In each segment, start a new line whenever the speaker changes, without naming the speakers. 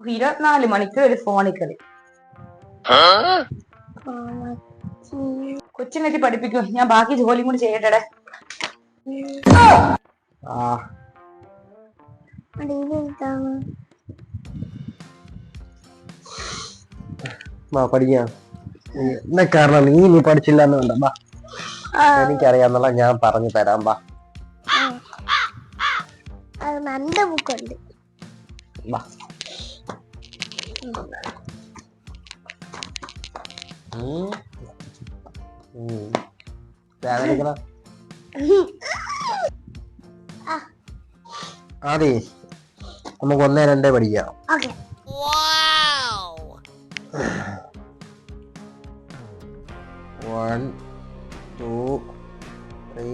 ഇരുപത്തിനാല് മണിക്കൂർ ഒരു ഫോണിൽ കളി കൊച്ചിനെത്തി പഠിപ്പിക്കൂ ഞാൻ ബാക്കി ജോലിയും കൂടി ചെയ്യട്ടെ
പഠിക്കാം എന്നെ കാരണം നീ ഇനി പഠിച്ചില്ല എന്ന് വേണ്ട ബാ എനിക്കറിയാന്നുള്ള ഞാൻ പറഞ്ഞു തരാം ബാ
നല്ല ബുക്കുണ്ട്
ബാ വേദനിക്കണ ആദി നമുക്ക് ഒന്നേ രണ്ടേ പഠിക്കാം. One two three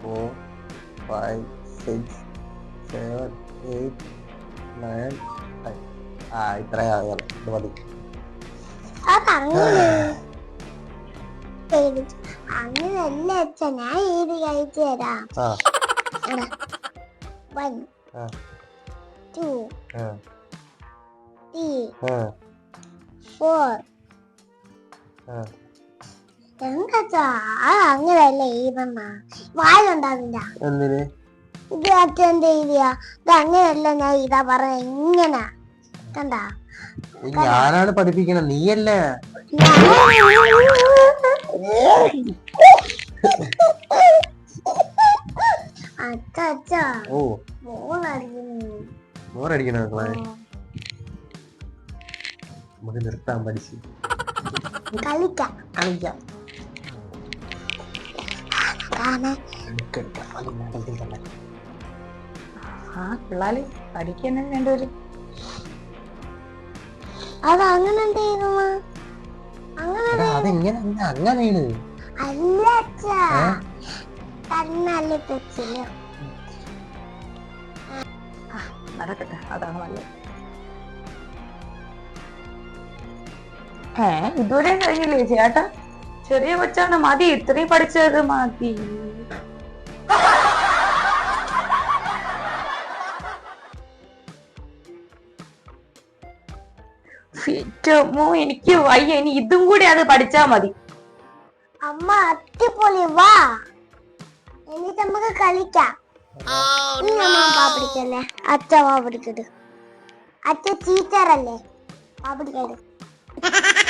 four five six seven eight nine ആ ഇത്ര ഇത് മതി.
അങ്ങനല്ല അച്ഛ ഞാൻ ഏത് കഴിച്ചു തരാം.
ആ.
വൺ
ആ.
ടു
ആ.
ത്രീ
ആ.
ഫോർ
ആ.
എന്താ അങ്ങനെയല്ല എഴുതണ്ണ വായുണ്ടാവില്ല
എന്തിന്?
ഇത് അച്ഛന്റെ എഴുതിയ? ഇത് അങ്ങനെയല്ല ഞാൻ ഇതാ പറഞ്ഞ ഇങ്ങനെ. കണ്ട
ഞാനാണ് പഠിപ്പിക്കണത്. നീയല്ലേ? ഓ. ബോറടിക്കണ മക്കളെ? നമുക്ക് നിർത്താൻ പഠിച്ചു.
കളിക്കാം.
കളിക്കാം.
ആ പിള്ളാൽ പഠിക്കാൻ വേണ്ടവര്
അത് അങ്ങനെ
അങ്ങനെയാണ്.
നടക്കട്ടെ. അതാണ് നല്ലത്. ഏ ഇതുവരെ കഴിഞ്ഞില്ലേ ചേട്ടാ? ചെറിയ കൊച്ചാണ് മതി. ഇത്രയും പഠിച്ചത് മതി. എനിക്ക് വയ്യ. ഇനി ഇതും കൂടി അത് പഠിച്ചാ മതി.
അമ്മ അടിപൊളി. വാ. എന്നിട്ട് നമുക്ക് കളിക്കാം. നീ അമ്മ പാപ്പിടിക്കല്ലേ അച്ഛ പാപ്പിടിക്കത് അച്ഛ ടീച്ചറല്ലേ പാപ്പിടിക്കത്